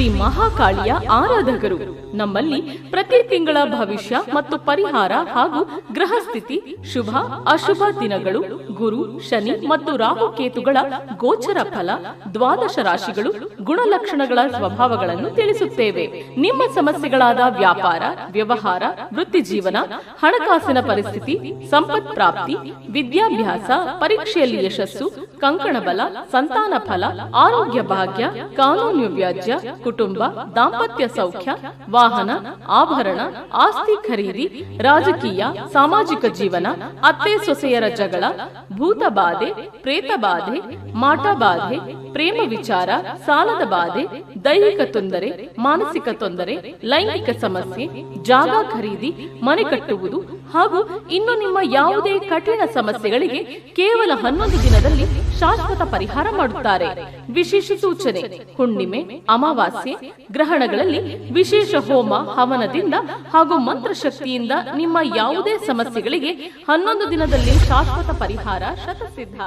ಶ್ರೀ ಮಹಾಕಾಳಿಯ ಆರಾಧಕರು. ನಮ್ಮಲ್ಲಿ ಪ್ರತಿ ತಿಂಗಳ ಭವಿಷ್ಯ ಮತ್ತು ಪರಿಹಾರ ಹಾಗೂ ಗ್ರಹ ಸ್ಥಿತಿ ಶುಭ, ಅಶುಭ ದಿನಗಳು, ಗುರು, ಶನಿ ಮತ್ತು ರಾಹುಕೇತುಗಳ ಗೋಚರ ಫಲ, ದ್ವಾದಶ ರಾಶಿಗಳು, ಗುಣಲಕ್ಷಣಗಳ ಸ್ವಭಾವಗಳನ್ನು ತಿಳಿಸುತ್ತೇವೆ. ನಿಮ್ಮ ಸಮಸ್ಯೆಗಳಾದ ವ್ಯಾಪಾರ, ವ್ಯವಹಾರ ವೃತ್ತಿ ಜೀವನ ಹಣಕಾಸಿನ ಪರಿಸ್ಥಿತಿ, ಸಂಪತ್ ಪ್ರಾಪ್ತಿ, ವಿದ್ಯಾಭ್ಯಾಸ, ಪರೀಕ್ಷೆಯಲ್ಲಿ ಯಶಸ್ಸು, ಕಂಕಣ ಬಲ, ಸಂತಾನ ಫಲ, ಆರೋಗ್ಯ ಭಾಗ್ಯ, ಕಾನೂನು ವ್ಯಾಜ್ಯ ಕುಟುಂಬ, ದಾಂಪತ್ಯ ಸೌಖ್ಯ, ವಾಹನ, ಆಭರಣ, ಆಸ್ತಿ ಖರೀದಿ, ರಾಜಕೀಯ, ಸಾಮಾಜಿಕ ಜೀವನ, ಅತ್ತೆ ಸೊಸೆಯರ ಜಗಳ, ಭೂತ ಬಾಧೆ, ಪ್ರೇತ ಬಾಧೆ, ಮಾಟ ಬಾಧೆ, ಪ್ರೇಮ ವಿಚಾರ, ಸಾಲದ ಬಾಧೆ, ದೈಹಿಕ ತೊಂದರೆ, ಮಾನಸಿಕ ತೊಂದರೆ, ಲೈಂಗಿಕ ಸಮಸ್ಯೆ, ಜಾಗ ಖರೀದಿ, ಮನೆ ಕಟ್ಟುವುದು ಹಾಗೂ ಇನ್ನು ನಿಮ್ಮ ಯಾವುದೇ ಕಠಿಣ ಸಮಸ್ಯೆಗಳಿಗೆ ಕೇವಲ ಹನ್ನೊಂದು ದಿನದಲ್ಲಿ ಶಾಶ್ವತ ಪರಿಹಾರ ಮಾಡುತ್ತಾರೆ. ವಿಶೇಷ ಸೂಚನೆ, ಹುಣ್ಣಿಮೆ, ಅಮಾವಾಸ್ಯೆ, ಗ್ರಹಣಗಳಲ್ಲಿ ವಿಶೇಷ ಹೋಮ, ಹವನದಿಂದ ಹಾಗೂ ಮಂತ್ರಶಕ್ತಿಯಿಂದ ನಿಮ್ಮ ಯಾವುದೇ ಸಮಸ್ಯೆಗಳಿಗೆ ಹನ್ನೊಂದು ದಿನದಲ್ಲಿ ಶಾಶ್ವತ ಪರಿಹಾರ ಶತಸಿದ್ಧ.